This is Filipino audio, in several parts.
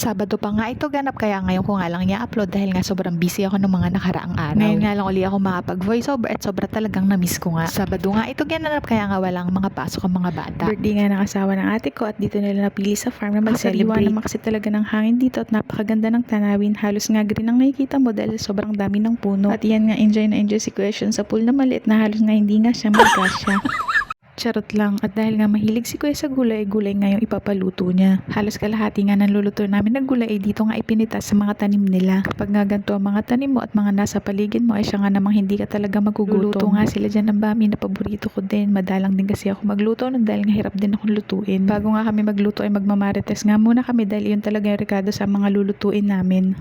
Sabado pa nga ito ganap kaya ngayon ko nga lang i-upload dahil nga sobrang busy ako ng mga nakaraang araw. Ngayon nga lang uli ako makapag voiceover at sobra talagang na-miss ko nga. Sabado nga ito ganap kaya nga walang mga pasok ang mga bata. Birthday nga ng asawa ng ate ko at dito nila napili sa farm na mag-celebrate. Naman kasi talaga ng hangin dito at napakaganda ng tanawin. Halos nga green ang nakikita mo dahil sobrang dami ng puno. At yan nga enjoy na enjoy si Sean sa pool na maliit na halos nga hindi nga siya magkasya. Charot lang. At dahil nga mahilig si Kuya sa gulay, gulay nga yung ipapaluto niya. Halos kalahati nga ng luluto namin ng gulay ay dito nga ipinitas sa mga tanim nila. Kapag nga ganito ang mga tanim mo at mga nasa paligid mo ay siya nga namang hindi ka talaga magugutom. Luluto nga sila dyan ng bami na paborito ko din. Madalang din kasi ako magluto nun dahil nga hirap din akong lutuin. Bago nga kami magluto ay magmamarites nga muna kami dahil yun talaga yung rekado sa mga lulutuin namin.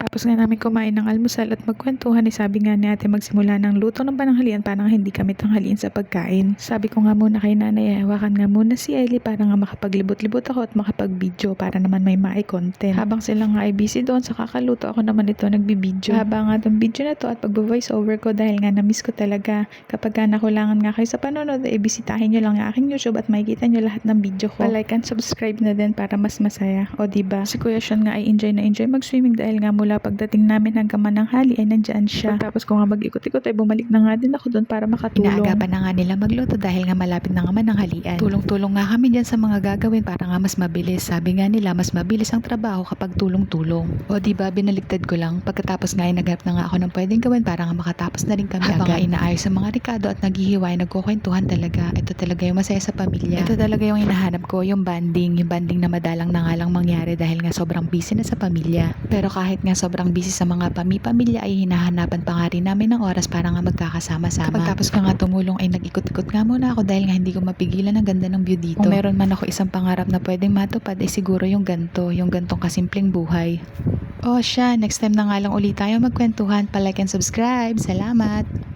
Pagtapos nga namin kumain ng almusal at magkwentuhan ay sabi nga ni ate magsimula ng luto ng pananghalian para nga hindi kami tanghalian sa pagkain. Sabi ko nga muna kay nanay ay hawakan nga muna si Ellie para nga makapaglibot-libot ako at makapag-video para naman may mai-content. Habang sila nga ay busy doon sa kakaluto ako naman ito nagbibideo. Habang nga itong video na to at pag-voice over ko dahil nga na-miss ko talaga kapag nga nakulangan nga kayo sa panonood ay bisitahin nyo lang ang aking YouTube at makikita nyo lahat ng video ko. Like and subscribe na din para mas masaya. O diba? Si Kuya Sean nga ay enjoy na enjoy mag-swimming dahil nga mula pagdating namin hanggang mananghali ay nandyan siya. Tapos ko nga mag-ikot-ikot ay bumalik na nga din ako doon para makatulong. Inaagapan na nga nila magluto dahil nga malapit na nga man ang halian. Tulong-tulong nga kami dyan sa mga gagawin para nga mas mabilis. Sabi nga nila mas mabilis ang trabaho kapag tulong-tulong. O di ba binaligtad ko lang. Pagkatapos nga ay naghanap na nga ako ng pwedeng gawin para nga makatapos na rin kami Habang nga inaayos ang mga rikado at naghihiway, nagkukwentuhan talaga. Ito talaga yung masaya sa pamilya. Ito talaga yung hinahanap ko, yung banding. Yung banding na madalang na nga lang mangyari dahil nga sobrang busy na sa pamilya. Pero kahit nga sobrang busy sa mga pami-pamilya ay hinahanapan pa nga rin namin ng oras para nga magkakasama-sama. Kapag tapos ko nga tumulong ay nag-ikot-ikot nga muna ako dahil nga hindi ko mapigilan ang ganda ng view dito. Kung meron man ako isang pangarap na pwedeng matupad ay siguro yung ganto, yung gantong kasimpleng buhay. Oh siya, next time na nga lang ulit tayo magkwentuhan. Palike and subscribe. Salamat!